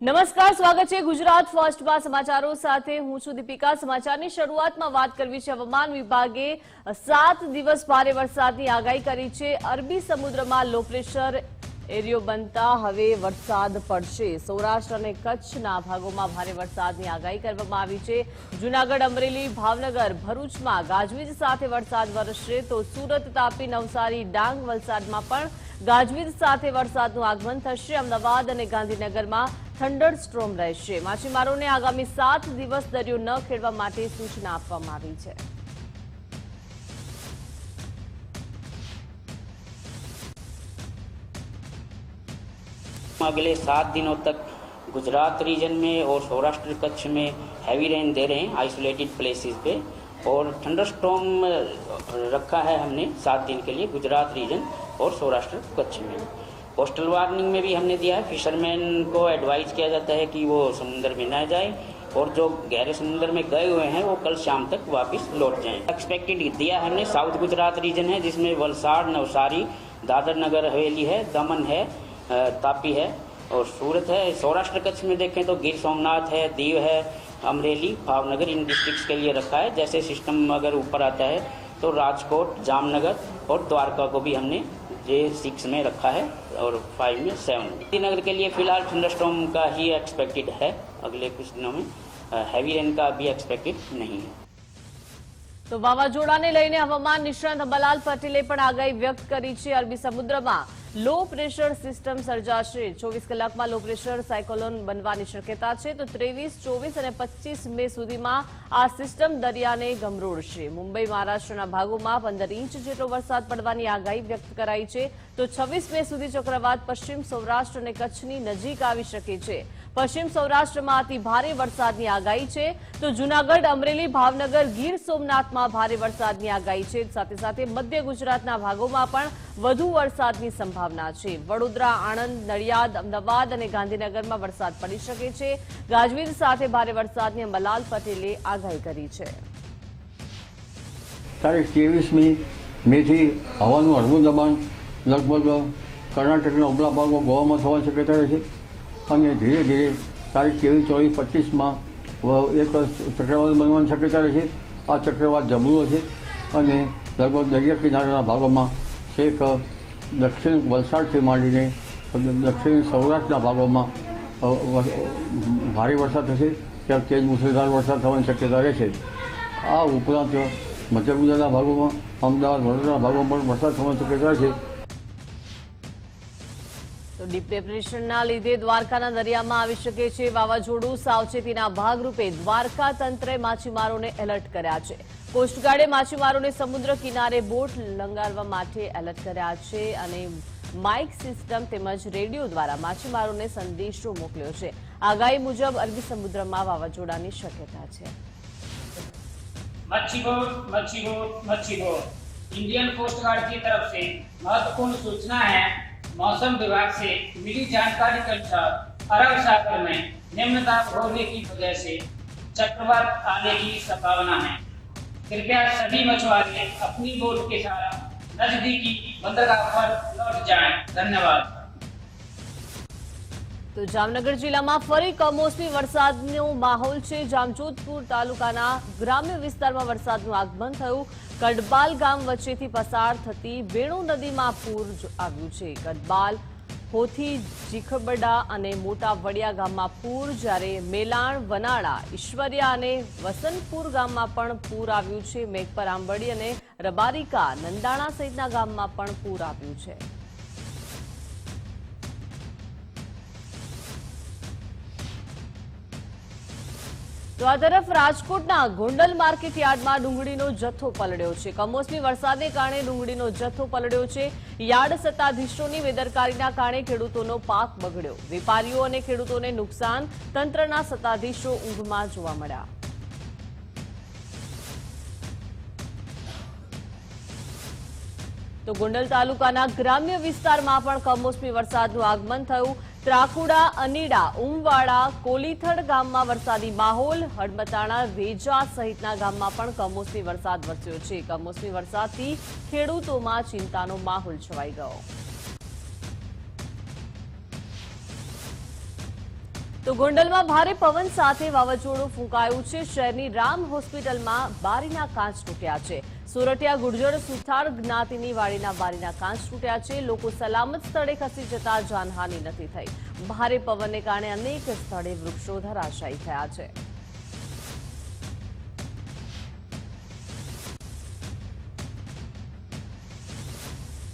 નમસ્કાર, સ્વાગત છે ગુજરાત ફર્સ્ટમાં સમાચારો સાથે હું છું દીપિકા. સમાચારની શરૂઆતમાં વાત કરવી છે. હવામાન વિભાગે સાત દિવસ ભારે વરસાદની આગાહી કરી છે. અરબી સમુદ્રમાં લો પ્રેશર એરિયો બનતા હવે વરસાદ પડશે. સૌરાષ્ટ્ર અને કચ્છના ભાગોમાં ભારે વરસાદની આગાહી કરવામાં આવી છે. જૂનાગઢ, અમરેલી, ભાવનગર, ભરૂચમાં ગાજવીજ સાથે વરસાદ વરસશે તો સુરત તાપી નવસારી, ડાંગ વલસાડમાં પણ ગાજવીજ સાથે વરસાદનું આગમન થશે અમદાવાદ અને ગાંધીનગરમાં થંડર સ્ટ્રોમ રહેશે માછીમારોને આગામી સાત દિવસ દરિયો ન ખેડવા માટે સૂચના આપવામાં આવી છે अगले सात दिनों तक गुजरात रीजन में और सौराष्ट्र कच्छ में हैवी रेन दे रहे हैं आइसोलेटेड प्लेसेस पे और थंडरस्टॉर्म रखा है हमने सात दिन के लिए गुजरात रीजन और सौराष्ट्र कच्छ में कोस्टल वार्निंग में भी हमने दिया है। फिशरमैन को एडवाइज किया जाता है कि वो समुद्र में ना जाए और जो गहरे समुद्र में गए हुए हैं, वो कल शाम तक वापस लौट जाएँ। एक्सपेक्टेड दिया हमने। साउथ गुजरात रीजन है, जिसमें वलसाड़, नवसारी दादर नगर हवेली है, दमन है तापी है और सूरत है। सौराष्ट्र कच्छ में देखें तो गिर सोमनाथ है, दीव है, अमरेली, भावनगर इन डिस्ट्रिक्ट्स के लिए रखा है। जैसे सिस्टम अगर ऊपर आता है तो राजकोट, जामनगर और द्वारका को भी हमने जे सिक्स में रखा है और फाइव में सेवन में श्रीनगर के लिए फिलहाल थंडरस्टॉर्म का ही एक्सपेक्टेड है अगले कुछ दिनों में हैवी रेन का अभी एक्सपेक्टेड नहीं है તો વાવાઝોડાને લઈને હવામાન નિષ્ણાંત અંબાલાલ પટેલે પણ આગાહી વ્યક્ત કરી છે અરબી સમુદ્રમાં લો પ્રેશર સિસ્ટમ સર્જાશે. ચોવીસ કલાકમાં લો પ્રેશર સાયકોલોન બનવાની શક્યતા છે. તો ત્રેવીસ, ચોવીસ અને પચીસ મે સુધીમાં આ સિસ્ટમ દરિયાને ગમરોડશે. મુંબઈ, મહારાષ્ટ્રના ભાગોમાં પંદર ઇંચ જેટલો વરસાદ પડવાની આગાહી વ્યક્ત કરાઈ છે. તો છવ્વીસ મે સુધી ચક્રવાત પશ્ચિમ સૌરાષ્ટ્ર અને કચ્છની નજીક આવી શકે છે. પશ્ચિમ સૌરાષ્ટ્રમાં અતિ ભારે વરસાદની આગાહી છે. તો જૂનાગઢ, અમરેલી, ભાવનગર, ગીર સોમનાથમાં ભારે વરસાદની આગાહી છે. સાથે સાથે મધ્ય ગુજરાતના ભાગોમાં પણ વધુ વરસાદની સંભાવના છે. વડોદરા, આણંદ, નડિયાદ, અમદાવાદ અને ગાંધીનગરમાં વરસાદ પડી શકે છે. ગાજવીજ સાથે ભારે વરસાદની મલાલ પટેલે આગાહી કરી છે. તારીખ ત્રેવીસમી મેથી હવાનું હળવું દબાણ લગભગ કર્ણાટકના ઉપલા ભાગો ગોવામાં થવાની શક્યતા છે. અને ધીરે ધીરે તારીખ ત્રેવીસ ચોવીસ, પચીસમાં એક ચક્રવાત બનવાની શક્યતા રહે છે. આ ચક્રવાત જબરું હશે અને લગભગ દરિયા કિનારાના ભાગોમાં છેક દક્ષિણ વલસાડથી માંડીને દક્ષિણ સૌરાષ્ટ્રના ભાગોમાં ભારે વરસાદ થશે. ત્યાં તેજ મુસળધાર વરસાદ થવાની શક્યતા રહેશે આ ઉપરાંત મધ્ય ગુજરાતના ભાગોમાં, અમદાવાદ, વડોદરાના ભાગોમાં પણ વરસાદ થવાની શક્યતા છે. તો ડીપ ડિપ્રેશનના લીધે દ્વારકાના દરિયામાં આવી શકે છે વાવાઝોડું સાવચેતીના ભાગરૂપે દ્વારકા તંત્રે માછીમારોને એલર્ટ કર્યા છે કોસ્ટગાર્ડે માછીમારોને સમુદ્ર કિનારે બોટ લંગારવા માટે એલર્ટ કર્યા છે અને માઇક સિસ્ટમ તેમજ રેડિયો દ્વારા માછીમારોને સંદેશો મોકલ્યો છે આગાહી મુજબ અરબી સમુદ્રમાં વાવાઝોડાની શક્યતા છે मच्छी बोट मच्छी बोट मच्छी बोट इंडियन कोस्ट गार्ड की तरफ से महत्वपूर्ण सूचना है मौसम विभाग से मिली जानकारी के अनुसार अरब सागर में निम्न दाब होने की वजह से चक्रवात आने की संभावना है। कृपया सभी मछुआरे अपनी बोट के साथ नजदीकी बंदरगाह पर लौट जाएँ। धन्यवाद। તો જામનગર જિલ્લામાં ફરી કમોસમી વરસાદનો માહોલ છે. જામજોધપુર તાલુકાના ગ્રામ્ય વિસ્તારમાં વરસાદનું આગમન થયું. કડબાલ ગામ વચ્ચેથી પસાર થતી વેણુ નદીમાં પૂર આવ્યું છે. કડબાલ, હોથી, જીખબડા અને મોટા વડિયા ગામમાં પૂર જ્યારે મેલાણ, વનાળા, ઈશ્વરિયા અને વસંતપુર ગામમાં પણ પૂર આવ્યું છે. મેઘપર આંબડી અને રબારિકા, નંદાણા સહિતના ગામમાં પણ પૂર આવ્યું છે. તો આ તરફ રાજકોટના ગોંડલ માર્કેટ યાર્ડમાં ડુંગળીનો જથ્થો પલળ્યો છે. કમોસમી વરસાદને કારણે ડુંગળીનો જથ્થો પલળ્યો છે. યાર્ડ સત્તાધીશોની બેદરકારીના કારણે ખેડૂતોનો પાક બગડ્યો. વેપારીઓ અને ખેડૂતોને નુકસાન તંત્રના સત્તાધીશો ઊંઘમાં જોવા મળ્યા. તો ગોંડલ તાલુકાના ગ્રામ્ય વિસ્તારમાં પણ કમોસમી વરસાદનું આગમન થયું. ત્રાકુડા, અનીડા ઉમવાડા કોલીથડ ગામમાં વરસાદી માહોલ હડમતાણા વેજા સહિતના ગામમાં પણ કમોસમી વરસાદ વરસ્યો છે. કમોસમી વરસાદથી ખેડૂતોમાં ચિંતાનો માહોલ છવાઈ ગયો. તો ગોંડલમાં ભારે પવન સાથે વાવાઝોડું ફૂંકાયું છે. શહેરની રામ હોસ્પિટલમાં બારીના કાચ તૂટ્યા છે. સોરઠિયા ગુર્જર સુથાર જ્ઞાતિની વાડીના બારીના કાંચ તૂટ્યા છે. લોકો સલામત સ્થળે ખસી જતા જાનહાનિ નથી થઈ. ભારે પવનને કારણે અનેક સ્થળે વૃક્ષો ધરાશાયી થયા છે.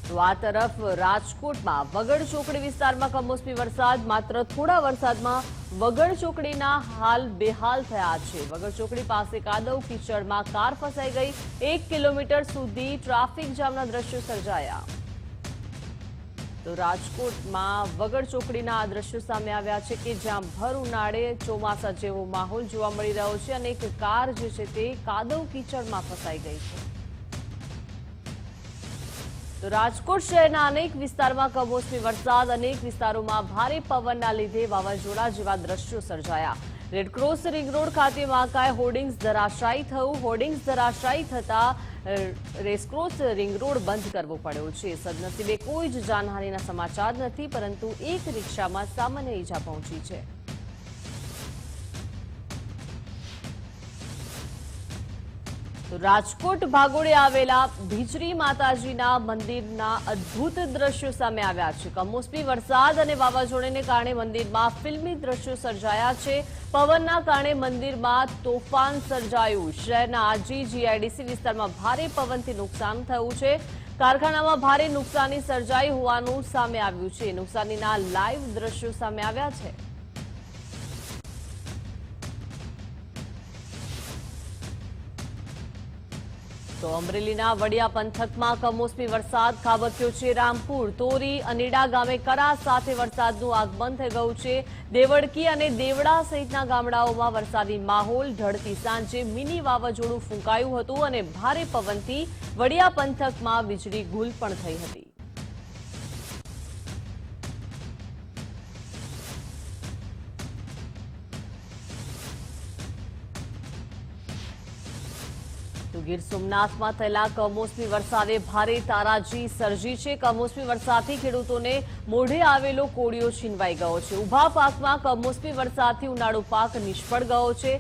તો આ તરફ રાજકોટમાં વગડ ચોકડી વિસ્તારમાં કમોસમી વરસાદ, માત્ર થોડા વરસાદમાં વગડ ચોકડીના હાલ બેહાલ થયા છે. વગડ ચોકડી પાસે કાદવ કીચડમાં કાર ફસાઈ ગઈ. એક કિલોમીટર સુધી ટ્રાફિક જામના દ્રશ્યો સર્જાયા. તો રાજકોટમાં વગર ચોકડીના આ દ્રશ્યો સામે આવ્યા છે કે જ્યાં ભર ઉનાળે ચોમાસા જેવો માહોલ જોવા મળી રહ્યો છે અને એક કાર જે છે તે કાદવ કીચડમાં ફસાઈ ગઈ છે. તો રાજકોટ શહેરના અનેક વિસ્તારમાં કમોસમી વરસાદ, અનેક વિસ્તારોમાં ભારે પવનના લીધે વાવાઝોડા જેવા દ્રશ્યો સર્જાયા. રેડક્રોસ રિંગ રોડ ખાતે મહાકાય હોર્ડિંગ્સ ધરાશાયી થયું. હોર્ડિંગ્સ ધરાશાયી થતાં રેસક્રોસ રિંગ રોડ બંધ કરવો પડ્યો છે. સદનસીબે કોઈ જ જાનહાનિના સમાચાર નથી, પરંતુ એક રિક્ષામાં સામાન્ય ઈજા પહોંચી છે. રાજકોટ ભાગોળે આવેલા ભીજરી માતાજીના મંદિરના અદ્ભુત દ્રશ્યો સામે આવ્યા છે. કમોસમી વરસાદ અને વાવાઝોડાને કારણે મંદિરમાં ફિલ્મી દ્રશ્યો સર્જાયા છે. પવનના કારણે મંદિરમાં તોફાન સર્જાયું. શહેરના આજી જીઆઈડીસી વિસ્તારમાં ભારે પવનથી નુકસાન થયું છે. કારખાનામાં ભારે નુકસાની સર્જાઈ હોવાનું સામે આવ્યું છે. નુકસાનીના લાઈવ દ્રશ્યો સામે આવ્યા છે. તો અમરેલીના વડિયા પંથકમાં કમોસમી વરસાદ, ખાબક્યો છે રામપુર, તોરી, અનીડા ગામે કરા સાથે વરસાદનું આગમન થઈ ગયું છે. દેવડકી અને દેવડા સહિતના ગામડાઓમાં વરસાદી માહોલ ઢળતી સાંજે મિની વાવાઝોડું ફૂંકાયું હતું અને ભારે પવનથી વડિયા પંથકમાં વીજળી ગુલ પણ થઈ હતી. ગીર સોમનાથમાં થયેલા કમોસમી વરસાદે ભારે તારાજી સર્જી છે. કમોસમી વરસાદથી ખેડૂતોને મોઢે આવેલો કોળિયો છીનવાઈ ગયો છે. ઊભા પાકમાં કમોસમી વરસાદથી ઉનાળુ પાક નિષ્ફળ ગયો છે.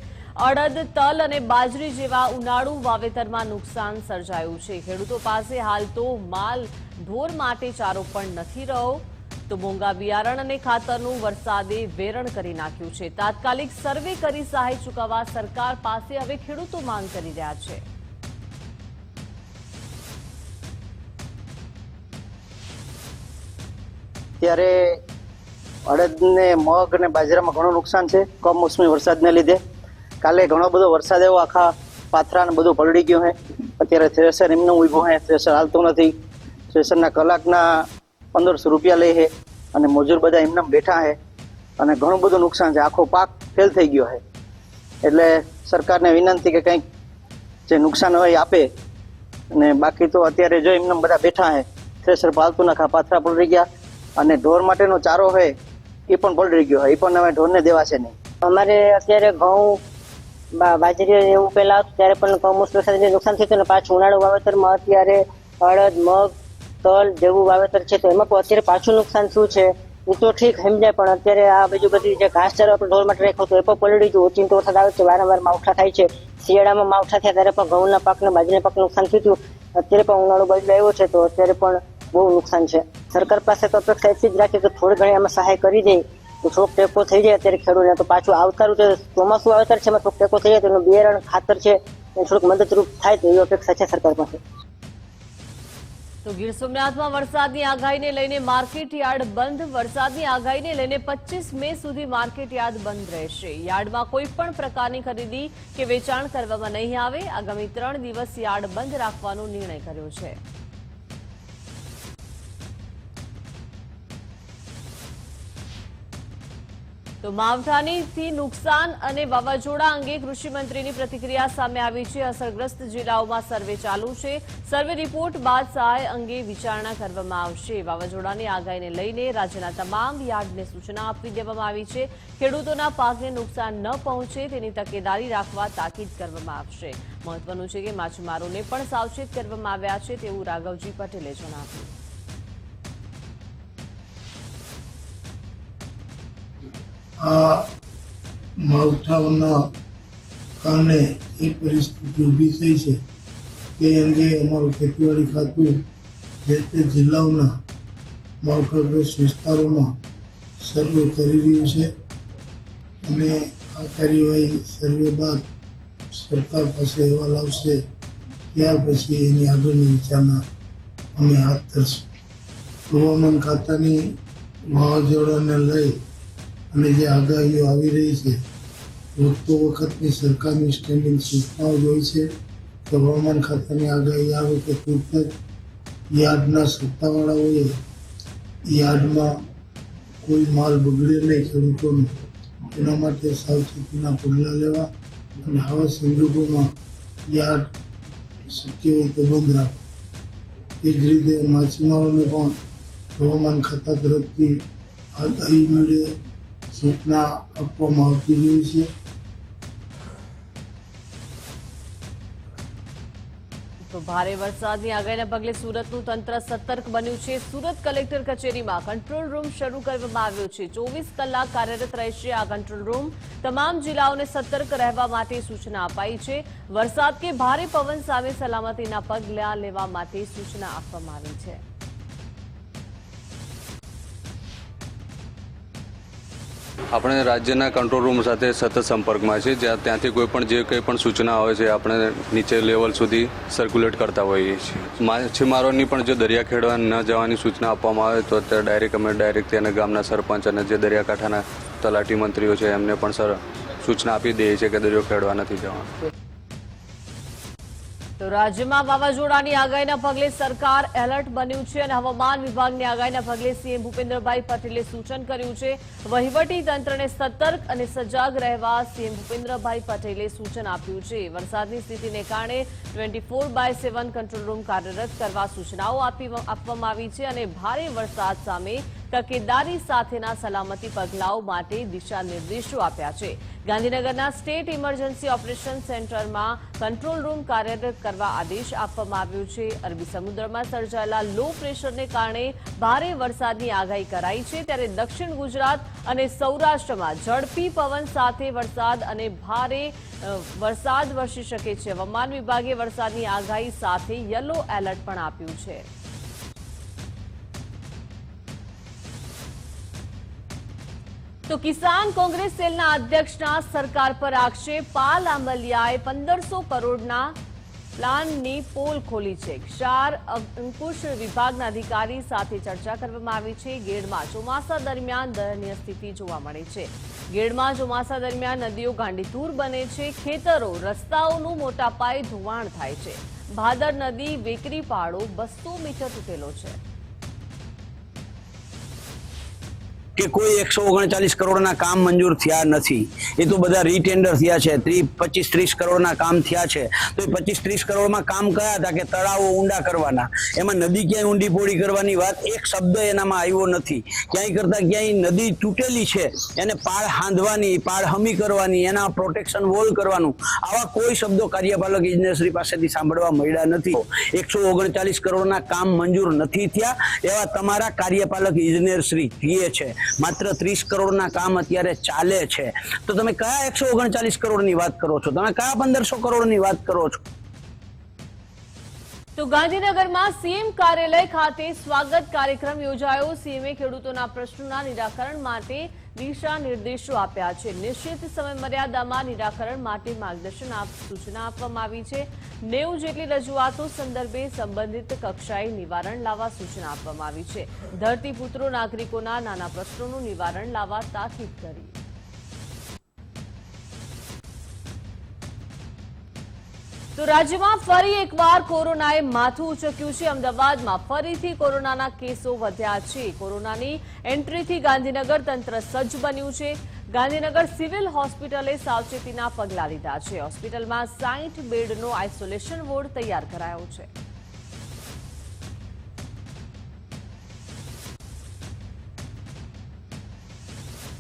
અડદ, તલ અને બાજરી જેવા ઉનાળુ વાવેતરમાં નુકસાન સર્જાયું છે. ખેડૂતો પાસે હાલ તો માલ ઢોર માટે ચારો પણ નથી રહ્યો. તો મોંઘા બિયારણ અને ખાતરનું વરસાદે વેરણ કરી નાખ્યું છે. તાત્કાલિક સર્વે કરી સહાય ચૂકવવા સરકાર પાસે હવે ખેડૂતો માંગ કરી રહ્યા છે. ત્યારે અડદ ને મગ અને બાજરામાં ઘણું નુકસાન છે. કમોસમી વરસાદને લીધે. કાલે ઘણો બધો વરસાદ એવો આખા પાથરા ને બધું પલળી ગયું છે. અત્યારે થ્રેસર એમનું ઊભું છે. થ્રેસર હાલતું નથી. થ્રેસરના કલાકના પંદરસો રૂપિયા લે છે અને મજૂર બધા એમને બેઠા છે. અને ઘણું બધું નુકસાન છે. આખો પાક ફેલ થઈ ગયો છે. એટલે સરકારને વિનંતી કે કંઈક જે નુકસાન હોય આપે. અને બાકી તો અત્યારે જો એમને બધા બેઠા છે, થ્રેસર પાલતું નખા પાથરા પલળી ગયા. અને ઢોર માટેનો ચારો હોય, એ પણ પલળી ગયો હોય. એ પણ હવે ઢોરને દેવાશે નહીં. અમારે અત્યારે ઘઉં બાજરી એવું પહેલા ત્યારે પણ કમોસમી વરસાદથી નુકસાન થયું હતું ને, પાછું ઉનાળુ વાવેતરમાં અત્યારે અડદ મગ, તલ જેવું વાવેતર છે, તો એમાં પણ અત્યારે પાછું નુકસાન શું છે? એ તો ઠીક સમજાય, પણ અત્યારે આ બીજું બધી જે ઘાસચારો આપણે ઢોર માટે રાખ્યો તો એ પણ પલળી ગયું. ઓચિંતો વરસાદ આવે છે, વારંવાર માવઠા થાય છે. શિયાળામાં માવઠા થયા ત્યારે પણ ઘઉંના પાકને બાજરીના પાકને નુકસાન થયું હતું. અત્યારે પણ ઉનાળો બદલાયો છે, તો અત્યારે પણ બહુ નુકસાન છે. સરકાર પાસે તો અપેક્ષા એટલી જ રાખી કે થોડી ઘણી આમાં સહાય કરી દે, તો થોડોક ટેકો થઈ જાય અત્યારે ખેડૂતને. તો પાછું આવતારું જે ચોમાસું વાવેતર છે, એમાં થોડોક ટેકો થઈ જાય, તો એનું બિયારણ, ખાતર છે થોડુંક મદદરૂપ થાય તો અપેક્ષા છે સરકાર પાસે. તો ગીર સોમનાથમાં વરસાદની આગાહીને લઈને માર્કેટ યાર્ડ બંધ. વરસાદની આગાહીને લઈને પચીસ મે સુધી માર્કેટ યાર્ડ બંધ રહેશે. યાર્ડમાં કોઈ પણ પ્રકારની ખરીદી કે વેચાણ કરવામાં નહીં આવે. આગામી ત્રણ દિવસ યાર્ડ બંધ રાખવાનો નિર્ણય કર્યો છે. તો માવઠાનીથી નુકસાન અને વાવાઝોડા અંગે કૃષિમંત્રીની પ્રતિક્રિયા સામે આવી છે. અસરગ્રસ્ત જિલ્લાઓમાં સર્વે ચાલુ છે. સર્વે રિપોર્ટ બાદ સહાય અંગે વિચારણા કરવામાં આવશે. વાવાઝોડાની આગાહીને લઈને રાજ્યના તમામ યાર્ડને સૂચના આપી દેવામાં આવી છે. ખેડૂતોના પાકને નુકસાન ન પહોંચે તેની તકેદારી રાખવા તાકીદ કરવામાં આવશે. મહત્વનું છે કે માછીમારોને પણ સાવચેત કરવામાં આવ્યા છે તેવું રાઘવજી પટેલે જણાવ્યું. આ માવઠાઓના કારણે એ પરિસ્થિતિ ઊભી થઈ છે. તે અંગે અમારું ખેતીવાડી ખાતું જે તે જિલ્લાઓના માવઠાગ્રસ્ત વિસ્તારોમાં સર્વે કરી રહ્યું છે. અને આ કાર્યવાહી સર્વે બાદ સરકાર પાસે અહેવાલ આવશે. ત્યાર પછી એની આગળની વિચારણા અમે હાથ ધરશું. હવામાન ખાતાની વાવાઝોડાને લઈ અને જે આગાહીઓ આવી રહી છે વખતો વખતની સરકારની સ્ટેન્ડિંગ સૂચનાઓ જોઈ છે. તો હવામાન ખાતાની આગાહી આવે કે તુરત જ યાર્ડના સત્તાવાળાઓએ યાર્ડમાં કોઈ માલ બગડે નહીં, ખેડૂતોને. એના માટે સાવચેતીના પગલાં લેવા અને આવા સંજોગોમાં યાર્ડ શક્ય હોય તો બંધ રાખો. એ જ રીતે માછીમારોને પણ હવામાન ખાતા તરફથી આગાહી મળે સૂચના આપવામાં આવતી રહી તો ભારે વરસાદની આગાહીના પગલે સુરતનું તંત્ર સતર્ક બન્યું છે. સુરત કલેક્ટર કચેરીમાં કંટ્રોલ રૂમ શરૂ કરવામાં આવ્યો છે. ચોવીસ કલાક કાર્યરત રહેશે આ કંટ્રોલ રૂમ. તમામ જિલ્લાઓને સતર્ક રહેવા માટે સૂચના અપાઈ છે. વરસાદ કે ભારે પવન સામે સલામતીના પગલાં લેવા માટે સૂચના આપવામાં આવી છે. આપણે રાજ્યના કંટ્રોલ રૂમ સાથે સતત સંપર્કમાં છે જ્યાં ત્યાંથી કોઈ પણ જે કંઈ પણ સૂચના હોય છે આપણે નીચે લેવલ સુધી સર્ક્યુલેટ કરતા હોઈએ છીએ. માછીમારોની પણ જો દરિયા ખેડવા ન જવાની સૂચના આપવામાં આવે તો અત્યારે ડાયરેક્ટ અમે ડાયરેક્ટ ત્યાંના ગામના સરપંચ અને જે દરિયાકાંઠાના તલાટી મંત્રીઓ છે એમને પણ સર સૂચના આપી દઈએ છીએ કે દરિયો ખેડવા નથી જવાનું. તો રાજ્યમાં વાવાઝોડાની આગાહીના પગલે સરકાર એલર્ટ બન્યું છે અને હવામાન વિભાગની આગાહીના પગલે સીએમ ભૂપેન્દ્રભાઈ પટેલે સૂચન કર્યું છે, વહીવટી તંત્રને સતર્ક અને સજાગ રહેવા સીએમ ભૂપેન્દ્રભાઈ પટેલે સૂચન આપ્યું છે. વરસાદની સ્થિતિને કારણે twenty four by seven control room કાર્યરત કરવા સૂચનાઓ આપી આપવામાં આવી છે અને ભારે વરસાદ સામે તકેદારી સાથેના સલામતી પગલાઓ માટે દિશા નિર્દેશો આપ્યા છે. ગાંધીનગરના સ્ટેટ ઇમરજન્સી ઓપરેશન સેન્ટરમાં કંટ્રોલ રૂમ કાર્યરત કરવા આદેશ આપવામાં આવ્યો છે. અરબી સમુદ્રમાં સર્જાયેલા લો પ્રેશરને કારણે ભારે વરસાદની આગાહી કરાઈ છે. ત્યારે દક્ષિણ ગુજરાત અને સૌરાષ્ટ્રમાં ઝડપી પવન સાથે વરસાદ અને ભારે વરસાદ વરસી શકે છે. હવામાન વિભાગે વરસાદની આગાહી સાથે યલો એલર્ટ પણ આપ્યું છે. તો કિસાન કોંગ્રેસ સેલના અધ્યક્ષના સરકાર પર આક્ષેપ. પાલ આંબલિયાએ પંદરસો કરોડના પ્લાનની પોલ ખોલી છે. ક્ષાર અંકુશ વિભાગના અધિકારી સાથે ચર્ચા કરવામાં આવી છે. ગેડમાં ચોમાસા દરમિયાન દયનીય સ્થિતિ જોવા મળે છે. ગેડમાં ચોમાસા દરમિયાન નદીઓ ગાંડીતુર બને છે. ખેતરો, રસ્તાઓનું મોટા પાયે ધોવાણ થાય છે. ભાદર નદી વેકરી પાડો બસો મીટર તૂટેલો છે. કે કોઈ એકસો ઓગણચાલીસ કરોડના કામ મંજૂર થયા નથી. એ તો બધા રીટેન્ડર થયા છે. ત્રીસ પચીસ, ત્રીસ કરોડના કામ થયા છે. તો એ પચીસ, ત્રીસ કરોડમાં કામ કયા હતા કે તળાવો ઊંડા કરવાના? એમાં નદી ક્યાંય ઊંડી પોળી કરવાની વાત એક શબ્દ એનામાં આવ્યો નથી. ક્યાંય કરતાં ક્યાંય નદી તૂટેલી છે. એને પાળ હાંધવાની, પાળ હમી કરવાની, એના પ્રોટેક્શન વોલ કરવાનું. આવા કોઈ શબ્દો કાર્યપાલક ઇજનેરશ્રી પાસેથી સાંભળવા મળ્યા નથી. એકસો ઓગણચાલીસ કરોડના કામ મંજૂર નથી થયા એવા તમારા કાર્યપાલક ઇજનેરશ્રી કહે છે. માત્ર ત્રીસ કરોડના કામ અત્યારે ચાલે છે. તો તમે કયા એકસો ઓગણચાલીસ કરોડની વાત કરો છો? તમે કયા પંદરસો કરોડની વાત કરો છો? તો ગાંધીનગરમાં સીએમ કાર્યાલય ખાતે સ્વાગત કાર્યક્રમ યોજાયો. સીએમએ ખેડૂતોના પ્રશ્નોના નિરાકરણ માટે દિશા નિર્દેશો આપ્યા છે. નિશ્ચિત સમય મર્યાદામાં નિરાકરણ માટે માર્ગદર્શન સૂચના આપવામાં આવી છે. નેવું જેટલી રજૂઆતો સંદર્ભે સંબંધિત કક્ષાએ નિવારણ લાવવા સૂચના આપવામાં આવી છે. ધરતીપુત્રો, નાગરિકોના નાના પ્રશ્નોનું નિવારણ લાવવા તાકીદ કરી. તો રાજ્યમાં ફરી એકવાર કોરોનાએ માથું ઉચક્યું છે. અમદાવાદમાં ફરીથી કોરોનાના કેસો વધ્યા છે. કોરોનાની એન્ટ્રીથી ગાંધીનગર તંત્ર સજ્જ બન્યું છે. ગાંધીનગર સિવિલ હોસ્પિટલે સાવચેતીના પગલાં લીધા છે. હોસ્પિટલમાં સાઠ બેડનો આઇસોલેશન વોર્ડ તૈયાર કરાયો છે.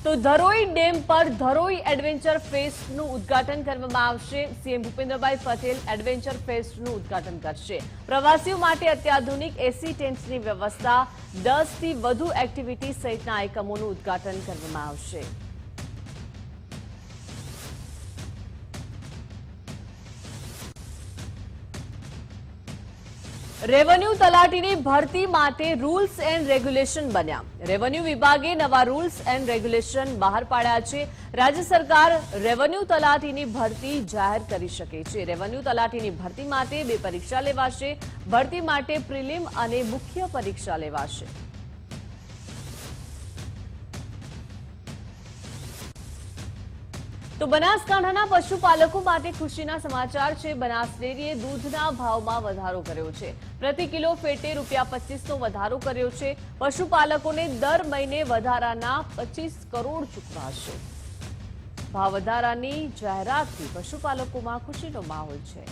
તો ધરોઈ ડેમ પર ધરોઈ એડવેન્ચર ફેસ્ટનું ઉદ્ઘાટન કરવામાં આવશે. સીએમ ભૂપેન્દ્રભાઈ પટેલ એડવેન્ચર ફેસ્ટનું ઉદ્ઘાટન કરશે. પ્રવાસીઓ માટે અત્યાધુનિક એસી ટેન્ટ્સની વ્યવસ્થા, દસથી વધુ એક્ટિવિટી સહિતના એકમોનું ઉદ્ઘાટન કરવામાં આવશે. રેવન્યુ તલાટીની ભરતી માટે રૂલ્સ એન્ડ રેગ્યુલેશન બન્યા. રેવન્યુ વિભાગે નવા રૂલ્સ એન્ડ રેગ્યુલેશન બહાર પાડ્યા છે. રાજ્ય સરકાર રેવન્યુ તલાટીની ભરતી જાહેર કરી શકે છે. રેવન્યુ તલાટીની ભરતી માટે બે પરીક્ષા લેવાશે. ભરતી માટે પ્રિલિમ અને મુખ્ય પરીક્ષા લેવાશે. તો બનાસકાંઠાના પશુપાલકો માટે ખુશીના સમાચાર છે. બનાસ ડેરીએ દૂધના ભાવમાં વધારો કર્યો છે. પ્રતિ કિલો ફેટે રૂપિયા પચીસનો વધારો કર્યો છે. પશુપાલકોને દર મહિને વધારાના પચીસ કરોડ ચૂકવાશે. ભાવ વધારાની જાહેરાતથી પશુપાલકોમાં ખુશીનો માહોલ છે.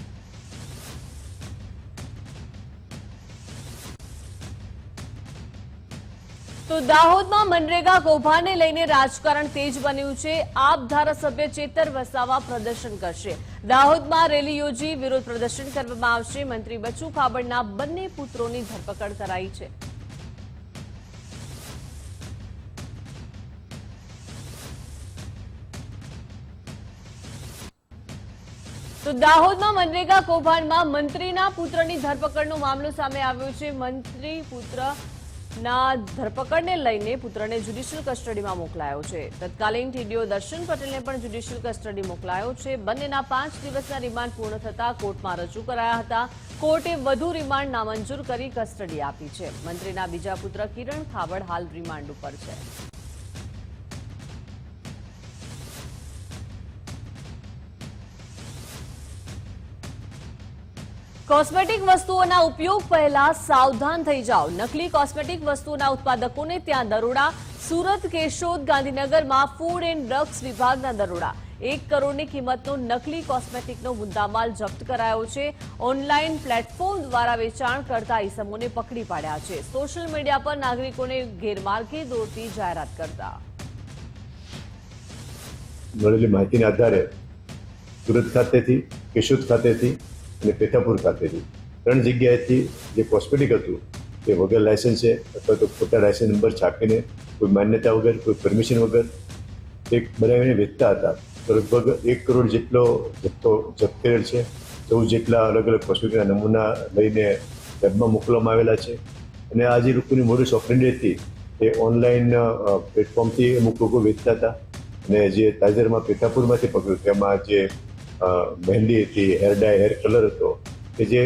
તો દાહોદમાં મનરેગા કૌભાંડને લઈને રાજકારણ તેજ બન્યું છે. આપ ધારાસભ્ય ચેતર વસાવા પ્રદર્શન કરશે. દાહોદમાં રેલી યોજી વિરોધ પ્રદર્શન કરવામાં આવશે. મંત્રી બચુ ખાબડના બંને પુત્રોની ધરપકડ કરાઈ છે. તો દાહોદમાં મનરેગા કૌભાંડમાં મંત્રીના પુત્રની ધરપકડનો મામલો સામે આવ્યો છે. મંત્રી પુત્ર ના, ધરપકડને લઈને પુત્રને જ્યુડિશિયલ કસ્ટડીમાં મોકલાયો છે. તત્કાલીન ટીડીઓ દર્શન પટેલને પણ જ્યુડિશિયલ કસ્ટડી મોકલાયો છે. બંનેના પાંચ દિવસના રિમાન્ડ પૂર્ણ થતા કોર્ટમાં રજૂ કરાયા હતા. કોર્ટે વધુ રિમાન્ડ નામંજૂર કરી કસ્ટડી આપી છે. મંત્રીના બીજા પુત્ર કિરણ ખાબડ હાલ રિમાન્ડ ઉપર છે. કોસ્મેટિક વસ્તુઓના ઉપયોગ પહેલા સાવધાન થઈ જાઓ. નકલી કોસ્મેટિક વસ્તુઓના ઉત્પાદકોને ત્યાં દરોડા, સુરત કેશોદ ગાંધીનગરમાં ફૂડ એન્ડ ડ્રગ્સ વિભાગના દરોડા. એક કરોડની કિંમતનો નકલી કોસ્મેટિકનો મુદ્દામાલ જપ્ત કરાયો છે. ઓનલાઈન પ્લેટફોર્મ દ્વારા વેચાણ કરતા ઈસમોને પકડી પાડ્યા છે. સોશિયલ મીડિયા પર નાગરિકોને ગેરમાર્ગે દોરતી જાહેરાત કરતા. મળેલી માહિતીના આધારે સુરત ખાતેથી, કેશોદ ખાતેથી અને પેથાપુર ખાતેની ત્રણ જગ્યાએથી જે કોસ્મેટિક હતું તે વગર લાયસન્સે અથવા તો ખોટા લાયસન્સ નંબર છાપીને કોઈ માન્યતા વગર, કોઈ પરમિશન વગર એક બનાવીને વેચતા હતા. તો લગભગ એક કરોડ જેટલો જથ્થો જપ્ત છે, ચૌદ જેટલા અલગ અલગ કોસ્મેટિકના નમૂના લઈને લેબમાં મોકલવામાં આવેલા છે. અને આ જે લોકોની મોટી ઓપરેન્ડી હતી તે ઓનલાઈન પ્લેટફોર્મથી અમુક લોકો વેચતા હતા. અને જે તાજેતરમાં પેથાપુરમાંથી પકડ્યું, તેમાં જે મહેંદી હતી હેર ડાય હેર કલર હતો, કે જે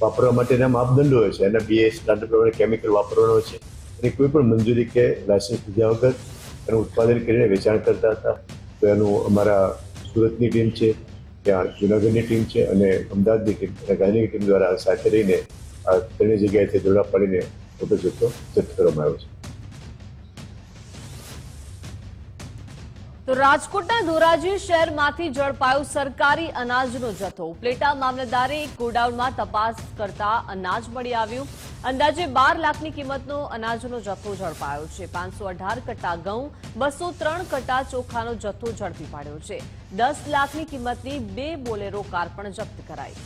વાપરવા માટેના માપદંડો હોય છે. એના બીએ સ્ટાન્ડર્ડ પ્રમાણે કેમિકલ વાપરવાનો છે. અને કોઈ પણ મંજૂરી કે લાયસન્સ લીધા વગર એનું ઉત્પાદન કરીને વેચાણ કરતા હતા. તો એનું અમારા સુરતની ટીમ છે, ત્યાં જુનાગઢની ટીમ છે અને અમદાવાદની ટીમ અને ગાંધીની ટીમ દ્વારા સાથે રહીને, આ ત્રણેય જગ્યાએથી દોડા પાડીને મોટો જથ્થો જપ્ત કરવામાં આવ્યો છે. તો રાજકોટના ધોરાજી શહેરમાંથી ઝડપાયો સરકારી અનાજનો જથ્થો. ઉપલેટા મામલતદારે ગોડાઉનમાં તપાસ કરતા અનાજ મળી આવ્યું. અંદાજે બાર લાખની કિંમતનો અનાજનો જથ્થો ઝડપાયો છે. પાંચસો અઢાર કટ્ટા ઘઉં, બસો ત્રણ કટ્ટા ચોખાનો જથ્થો ઝડપી પાડ્યો છે. દસ લાખની કિંમતની બે બોલેરો કાર પણ જપ્ત કરાઈ.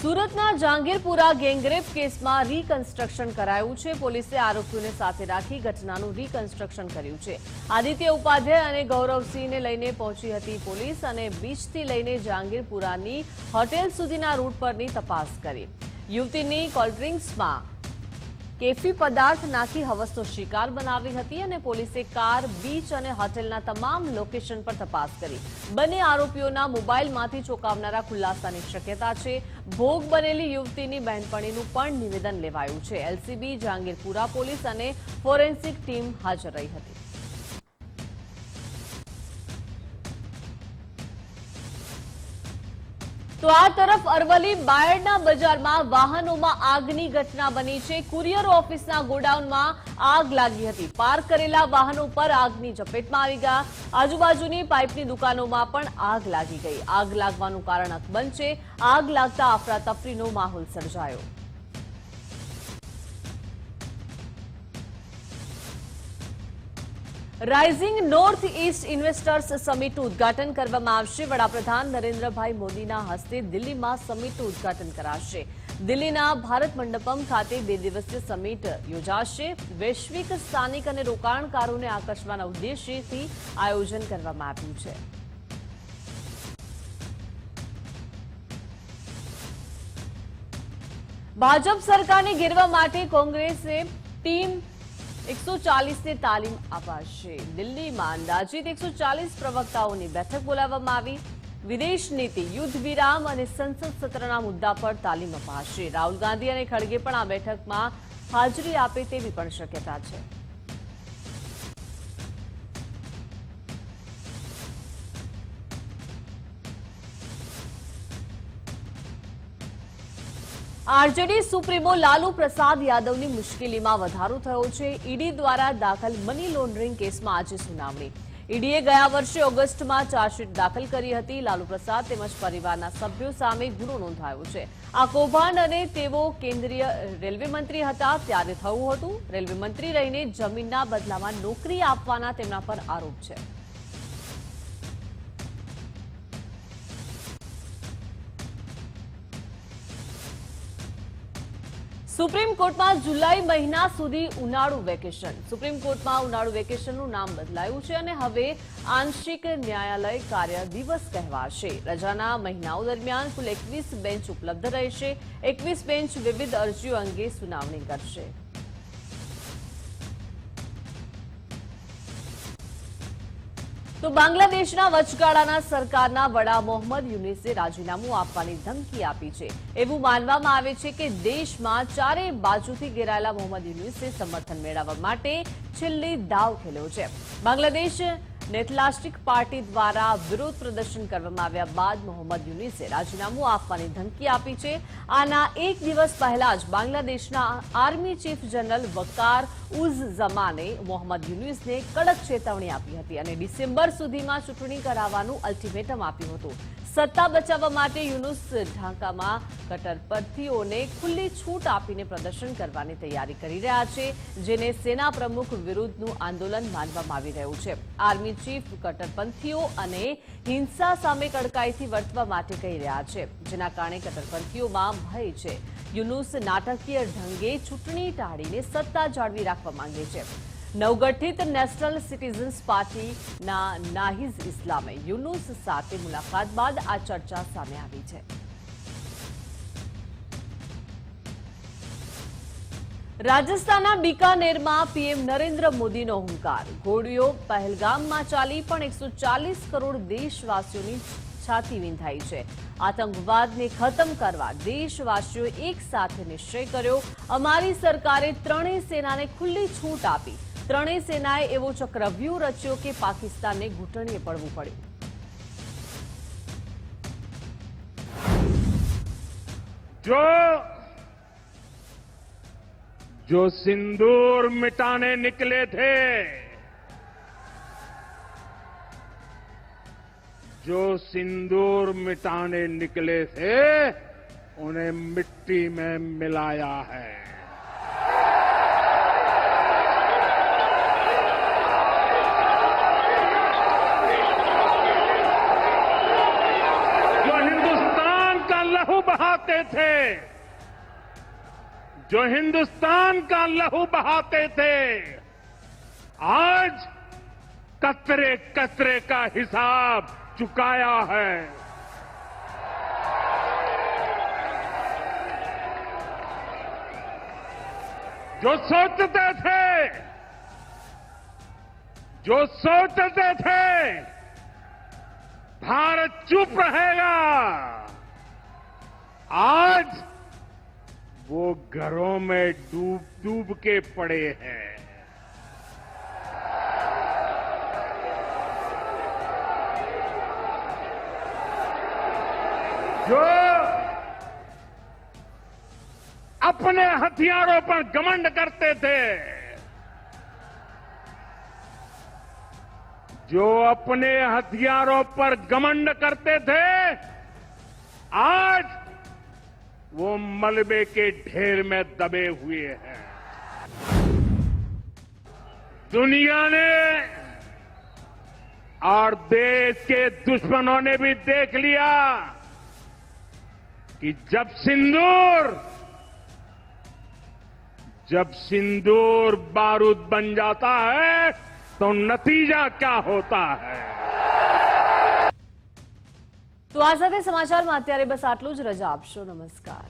સુરતના જહાંગીરપુરા ગેંગરેપ કેસમાં રીકન્સ્ટ્રક્શન કરાયું છે. પોલીસે આરોપીઓને સાથે રાખી ઘટનાનું રીકન્સ્ટ્રક્શન કર્યું છે. આદિત્ય ઉપાધ્યાય અને ગૌરવસિંહને લઈને પહોંચી હતી પોલીસ અને બીચથી લઈને જહાંગીરપુરાની હોટેલ સુધીના રૂટ પરની તપાસ કરી. યુવતીની કોલ્ડ્રિંક્સમાં કેફી પદાર્થ નાખી હવસનો શિકાર બનાવી હતી અને પોલીસે કાર, બીચ અને હોટેલના તમામ લોકેશન પર તપાસ કરી. બંને આરોપીઓના મોબાઈલમાંથી ચોંકાવનારા ખુલાસાની શક્યતા છે. ભોગ બનેલી યુવતીની બહેનપણીનું પણ નિવેદન લેવાયું છે. એલસીબી, જહાંગીરપુરા પોલીસ અને ફોરેન્સિક ટીમ હાજર રહી હતી. તો આ તરફ અરવલ્લી બાયડના બજારમાં વાહનોમાં આગની ઘટના બની છે. કુરિયર ઓફિસના ગોડાઉનમાં આગ લાગી હતી. પાર્ક કરેલા વાહનો પર આગની ઝપેટમાં આવી ગયા. આજુબાજુની પાઇપની દુકાનોમાં પણ આગ લાગી ગઈ. આગ લાગવાનું કારણ અકબંધ છે. આગ લાગતા અફરાતફરીનો માહોલ સર્જાયો. રાઇઝિંગ નોર્થ ઇસ્ટ ઇન્વેસ્ટર્સ સમિટનું ઉદઘાટન કરવામાં આવશે. વડાપ્રધાન નરેન્દ્રભાઈ મોદીના હસ્તે દિલ્હીમાં સમિટનું ઉદઘાટન કરાશે. દિલ્હીના ભારત મંડપમ ખાતે બે દિવસીય સમિટ યોજાશે. વૈશ્વિક સ્થાનિક અને રોકાણકારોને આકર્ષવાના ઉદ્દેશ્યથી આયોજન કરવામાં આવ્યું છે. ભાજપ સરકારને ઘેરવા માટે કોંગ્રેસે ટીમ એકસો ચાલીસને તાલીમ અપાશે. દિલ્હીમાં અંદાજિત એકસો ચાલીસ પ્રવક્તાઓની બેઠક બોલાવવામાં આવી. વિદેશ નીતિ, યુદ્ધ વિરામ અને સંસદ સત્રના મુદ્દા પર તાલીમ અપાશે. રાહુલ ગાંધી અને ખડગે પણ આ બેઠકમાં હાજરી આપે તેવી પણ શક્યતા છે. આરજેડી સુપ્રીમો લાલુ પ્રસાદ યાદવની મુશ્કેલીમાં વધારો થયો છે. ઈડી દ્વારા દાખલ મની લોન્ડરિંગ કેસમાં આજે સુનાવણી. ઈડીએ ગયા વર્ષે ઓગસ્ટમાં ચાર્જશીટ દાખલ કરી હતી. લાલુ પ્રસાદ તેમજ પરિવારના સભ્યો સામે ગુનો નોંધાયો છે. આ કૌભાંડ અને તેઓ કેન્દ્રીય રેલવે મંત્રી હતા ત્યારે થયું હતું. રેલવે મંત્રી રહીને જમીનના બદલામાં નોકરી આપવાના તેમના પર આરોપ છે. સુપ્રીમ કોર્ટમાં જુલાઈ મહિના સુધી ઉનાળુ વેકેશન. સુપ્રીમ કોર્ટમાં ઉનાળુ વેકેશનનું નામ બદલાયું છે અને હવે આંશિક ન્યાયાલય કાર્ય દિવસ કહેવાશે. રજાના મહિનાઓ દરમિયાન કુલ એકવીસ બેન્ચ ઉપલબ્ધ રહેશે. એકવીસ બેન્ચ વિવિધ અરજીઓ અંગે સુનાવણી કરશે. તો બાંગ્લાદેશના વચગાળાના સરકારના વડા મોહમ્મદ યુનિસે રાજીનામું આપવાની ધમકી આપી છે. એવું માનવામાં આવે છે કે દેશમાં ચારેય બાજુથી ઘેરાયેલા મોહમ્મદ યુનિસે સમર્થન મેળવવા માટે છેલ્લી દાવ ખેલ્યો છે. બાંગ્લાદેશ નેથલાસ્ટિક પાર્ટી દ્વારા વિરોધ પ્રદર્શન કરવામાં આવ્યા બાદ મોહમ્મદ યુનિસે રાજીનામું આપવાની ધમકી આપી છે. આના એક દિવસ પહેલા જ બાંગ્લાદેશના army chief general Waqar Uz ઝમાને Mohammad યુનિસને કડક ચેતવણી આપી હતી અને ડિસેમ્બર સુધીમાં ચૂંટણી કરાવવાનું અલ્ટિમેટમ આપ્યું હતું. સત્તા બચાવવા માટે યુનુસ ઢાકામાં કટ્ટરપંથીઓને ખુલ્લી છૂટ આપીને પ્રદર્શન કરવાની તૈયારી કરી રહ્યા છે, જેને સેના પ્રમુખ વિરુદ્ધનું આંદોલન માનવામાં આવી રહ્યું છે. આર્મી ચીફ કટ્ટરપંથીઓ અને હિંસા સામે કડકાઈથી વર્તવા માટે કહી રહ્યા છે, જેના કારણે કટ્ટરપંથીઓમાં ભય છે. યુનુસ નાટકીય ઢંગે ચૂંટણી ટાળીને સત્તા જાળવી રાખવા માંગે છે. નવગઠિત નેશનલ સિટીઝન્સ પાર્ટીના નાહિઝ ઇસ્લામે યુનુસ સાથે મુલાકાત બાદ આ ચર્ચા સામે આવી છે. રાજસ્થાનના બિકાનેરમાં પીએમ નરેન્દ્ર મોદીનો હુંકાર. ઘોડીઓ પહેલગામમાં ચાલી પણ એકસો કરોડ દેશવાસીઓની છાતી વિંધાઈ છે. આતંકવાદને ખતમ કરવા દેશવાસીઓ એક સાથે નિશ્ચય કર્યો. અમારી સરકારે ત્રણેય સેનાને ખુલ્લી છૂટ આપી. ત્રણેય સેનાએ એવો ચક્રવ્યૂહ રચ્યો કે પાકિસ્તાનને ઘૂંટણીએ પડવું પડ્યું जो जो सिंदूर मिटाने निकले थे जो सिंदूर मिटाने निकले थे उन्हें मिट्टी में मिलाया है बहाते थे। जो हिंदुस्तान का लहू बहाते थे, आज कतरे कतरे का हिसाब चुकाया है। जो सोचते थे, जो सोचते थे, भारत चुप रहेगा। आज वो घरों में डूब डूब के पड़े हैं। जो अपने हथियारों पर घमंड करते थे, जो अपने हथियारों पर घमंड करते थे, आज वो मलबे के ढेर में दबे हुए हैं। दुनिया ने और देश के दुश्मनों ने भी देख लिया कि जब सिंदूर जब सिंदूर बारूद बन जाता है तो नतीजा क्या होता है? તો આ સાથે સમાચારમાં અત્યારે બસ આટલું જ. રજા આપશો. નમસ્કાર.